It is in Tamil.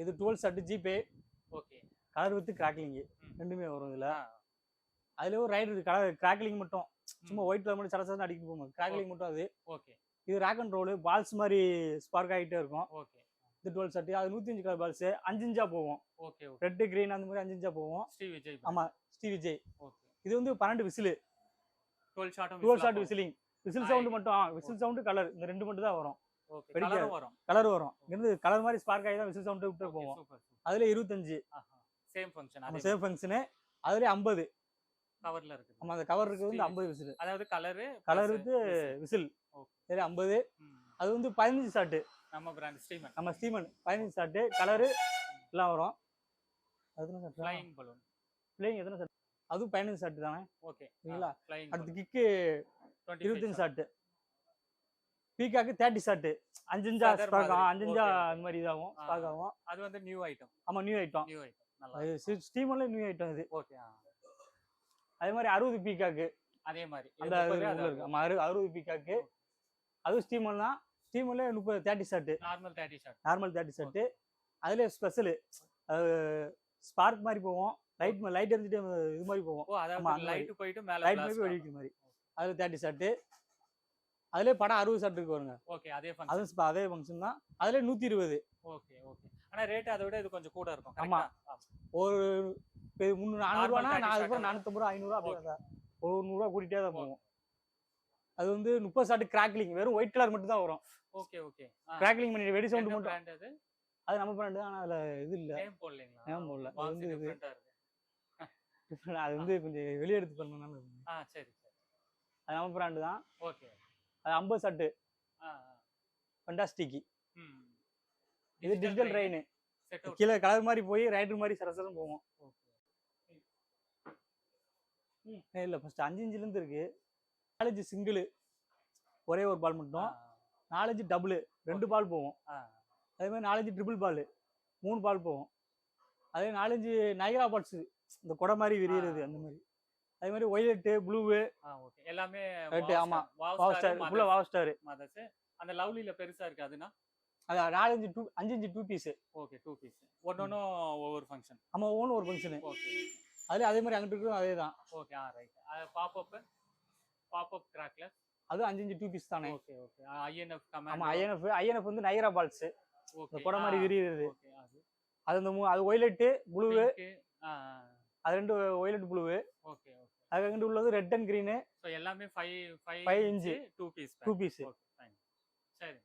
இது டுவெல் ஷர்ட் ஜிபே ஓகே கலர் வித் கிராக்லிங்கு. ரெண்டுமே வரும் இதுல. அதுல ஒரு ரைடு கலர் கிராக்லிங் மட்டும். சும்மா ஒயிட் கலர் மட்டும் சட சடன்னு அடிக்கிட்டு போகும். கிராக்லிங் மட்டும் அது. ஓகே இது ரேக் அண்ட் ரோல் பால்ஸ் மாதிரி ஸ்பார்க் ஆகிட்டே இருக்கும். ஓகே இது டுவெல் ஷர்ட் அது நூத்தி அஞ்சு கலர் பால்ஸ் அஞ்சு இன்ச்சா போகும். ஓகே ஓகே ரெட் கிரீன் அந்த மாதிரி அஞ்சு இன்ச்சா போகும். ஸ்ரீ விஜய் ஆமா ஸ்ரீ விஜய் ஓகே இது வந்து பன்னெண்டு whistle. Twelve ஷாட்டும் twelve shot whistling. Whistle sound மட்டும். விசில் சவுண்ட் கலர் இந்த ரெண்டு மட்டும் தான் வரும். வரும். கலர் வரும். இருந்து கலர் மாதிரி ஸ்பார்க் ஆகி தான் விசில் சவுண்ட் விட்டு போவோம். அதுல இருபத்தஞ்சு. சேம் ஃபங்க்ஷன் அதே சேவ் ஃபங்க்ஷனு அதுல ஐம்பது. கவர்ல இருக்குது. நம்ம அந்த கவர் இருக்கிறது வந்து ஐம்பது விசில். அதாவது கலரு கலர் வந்து விசில். சரி ஐம்பது. அது வந்து பதினஞ்சு ஷாட்டு நம்ம பிராண்ட் ஸ்ரீமன் நம்ம ஸ்டீமன் பதினஞ்சு ஷாட்டு கலரு எல்லாம் வரும். அதுன்னு ஷாட் ஃப்ளைங் பலூன் பிள்ளைங்க எத்தனை ஷாட் அதுவும் பதினஞ்சு ஷாட்டு தானே? ஓகே. சரிங்களா? ஃப்ளைங் அடுத்து கிக்கு இருபத்தஞ்சு ஷாட்டு பீக்காக்கு தேர்ட்டி ஷாட்டு அஞ்சஞ்சா மாதிரி. அஞ்சஞ்சா. அந்த மாதிரி இதாகும். ஸ்பார்க் ஆகும். அது வந்து நியூ ஐட்டம் ஆமா நியூ ஐட்டம் நியூ ஐட்டம் நல்லா அது ஸ்டீமர்ல நியூ ஐட்டம் இது ஓகே அதே மாதிரி அறுபது பீக்காக்கு அதே மாதிரி. அந்த ஆமா அறு அறுபது பீக்காக்கு அதுவும் ஸ்டீமர் தான். ஸ்டீமர்ல முப்பது thirty shot normal thirty shot normal thirty shot அதுல ஸ்பெஷலு அது ஸ்பார்க் மாதிரி போவோம் லைட் லைட் எரிஞ்சிட்டு இது மாதிரி போவோம் லைட் போயிட்டு மேல லைட் மாதிரி வெடிக்கிற மாதிரி. அதுல தேர்ட்டி ஷர்ட்டு அதுல படம் அறுபது இருக்கு வருங்க ஓகே அதே ஃபங்க்ஷன் அதே ஃபங்க்ஷன் தான். அதுல நூத்தி இருபது. ஓகே ஓகே ஆனா ரேட் அதை விட இது கொஞ்சம் கூட இருக்கும். ஆமா. correct ஆ? ஒரு முந்நூறு நானூறுவானா Normal 30 நானூறு shirt ரூபா ஐநூறுவா அப்படி ஒரு நூறுரூவா கூட்டிகிட்டே தான் போகும். அது வந்து முப்பது ஷார்ட் கிராக்லிங் வெறும் ஒயிட் கலர் மட்டும் தான் வரும். ஓகே ஓகே கிராக்லிங் பண்ணி வெடி சவுண்ட் மட்டும். அது? நம்ம பிராண்டு ஆனா அதுல இது இல்ல. நேம் போடலீங்களா? Name போடல. அது வந்து அது வந்து கொஞ்சம் வெளியே எடுத்து சரி சரி. அது நம்ம பிராண்டு தான். ஓகே அது ஐம்பது ஷார்ட்டு ஆ ஃபண்டாஸ்டிக்கி இது டிஜிட்டல் ட்ரெயின் கீழே கலர் மாதிரி போய் ரைடர் மாதிரி சரசரம் போவோம் ஓகே. இல்ல ஃபர்ஸ்ட் அஞ்சு இன்ச்சுல இருந்து இருக்கு. நாலஞ்சு சிங்கிள் ஒரே ஒரு பால் மட்டும். நாலஞ்சு டபுள் ரெண்டு பால் போவோம் அதே மாதிரி நாலஞ்சு ட்ரிபிள் பால் மூணு பால் போவோம் அதே நாலஞ்சு நைகரா பாட்ஸ் இந்த குடை மாதிரி விரியிறது அந்த மாதிரி அதே மாதிரி ஒய்லெட்டு ப்ளூவு ஆ ஓகே எல்லாமே ஆமா. வாவ் ஸ்டார் ஃபுல்லா வாவ் ஸ்டார் அந்த லவ்லில பெருசா இருக்கு அதுனா? அது நாலஞ்சு டூ அஞ்சு inch two piece okay two piece ஒன்னொன்னும் ஒவ்வொரு ஃபங்க்ஷன் நம்ம ஓன் ஒரு ஃபங்க்ஷனு ஓகே அதுல அதே மாதிரி அங்கிட்டு இருக்கிறதும் அதே தான். Okay ah right pop up pop up கிராக்ல அது அஞ்சு இன்ச்சு டூ பீஸ் தானே ஓகே ஓகே ஐஎன்எஃப் ஆமா கமாண்ட் ஐஎன்எஃப் ஐஎன்எஃப் வந்து நைகரா பால்ஸ் ஓகே குடை மாதிரி விரியிறது. ஓகே அது. அது அந்த அது ஒய்லெட்டு ப்ளூவு அது ரெண்டு ஒய்லெட் ப்ளூவு ஓகே ஓகே அது அங்கிட்டு உள்ளது ரெட் அண்ட் கிரீனு ஸோ எல்லாமே five five inch. Two piece two piece சரி